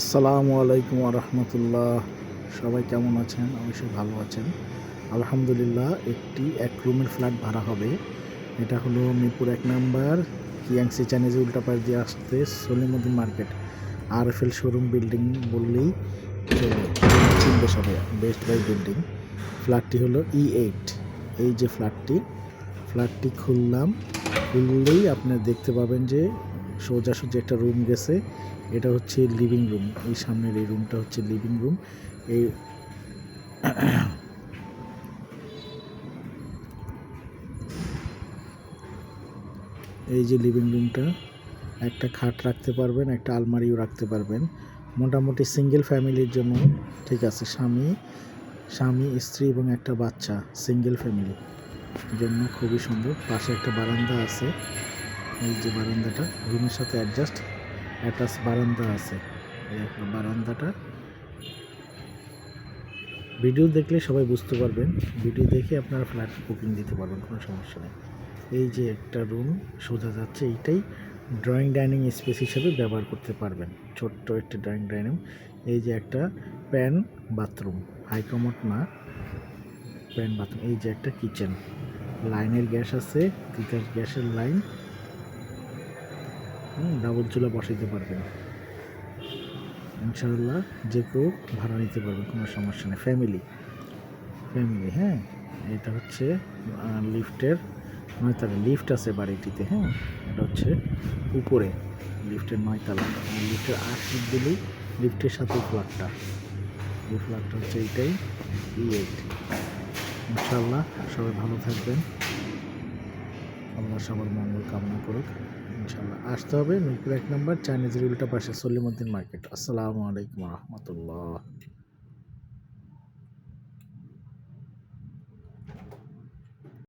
আসসালামু আলাইকুম রহমতুল্লাহ সবাই কেমন আছেন? অবশ্যই ভালো আছেন। আলহামদুলিল্লাহ, একটি এক রুমের ফ্ল্যাট ভাড়া হবে। এটা হলো মিরপুর এক নাম্বার, কিয়াংসি চাইনিজ উল্টাপাড় দিয়ে আসতে সলিমুদ্দিন মার্কেট। আর এফ এল শোরুম বিল্ডিং বললেই চলে। চিনবে সবাই বেস্ট বাই বিল্ডিং। ফ্ল্যাটটি হলো ই এইট এই যে ফ্ল্যাটটি ফ্ল্যাটটি খুললাম, খুললেই আপনার দেখতে পাবেন যে সোজাসুজি একটা রুম গেছে। এটা হচ্ছে লিভিং রুম এই সামনের এই রুমটা হচ্ছে লিভিং রুম এই এই যে লিভিং রুমটা একটা খাট রাখতে পারবেন, একটা আলমারিও রাখতে পারবেন। মোটামুটি সিঙ্গেল ফ্যামিলির জন্য ঠিক আছে, স্বামী স্বামী, স্ত্রী এবং একটা বাচ্চা সিঙ্গেল ফ্যামিলি জন্য খুবই সুন্দর। পাশে একটা বারান্দা আছে। এই যে বারান্দাটা, রুমের সাথে অ্যাডজাস্ট অ্যাটাচ বারান্দা আছে। এই বারান্দাটা। ভিডিও দেখলে সবাই বুঝতে পারবেন, ভিডিও দেখে আপনারা ফ্ল্যাট বুকিং দিতে পারবেন, কোনো সমস্যা নেই। এই যে একটা রুম সোজা যাচ্ছে, এইটাই ড্রয়িং ডাইনিং স্পেস হিসেবে ব্যবহার করতে পারবেন। ছোট্ট একটা ড্রয়িং ডাইনিং এই যে একটা প্যান বাথরুম হাইকমোট না প্যান বাথরুম এই যে একটা কিচেন লাইনের গ্যাস আছে, তিতাস গ্যাসের লাইন ডাবল চুলা বসাইতে পারবেন। ইনশাআল্লাহ যে কেউ ভাড়া নিতে পারবে কোনো সমস্যা নেই। ফ্যামিলি ফ্যামিলি হ্যাঁ? এটা হচ্ছে লিফটের নয়তলা লিফট আছে বাড়িটিতে হ্যাঁ? এটা হচ্ছে উপরে লিফটের নয়তলা। লিফটের আট ফিট দিলেই লিফটের সাথে ফ্ল্যাটটা এই ফ্ল্যাটটা হচ্ছে এইটাই ই এইট ইনশাআল্লাহ সবাই ভালো থাকবেন। আল্লাহ সবার মঙ্গল কামনা করুক। ইনশাল্লাহ আসতে হবে এক নম্বর চাইনিজ রিলটা পাশে সলিমুদ্দিন মার্কেট। আসসালামু আলাইকুম রহমতুল্লাহ।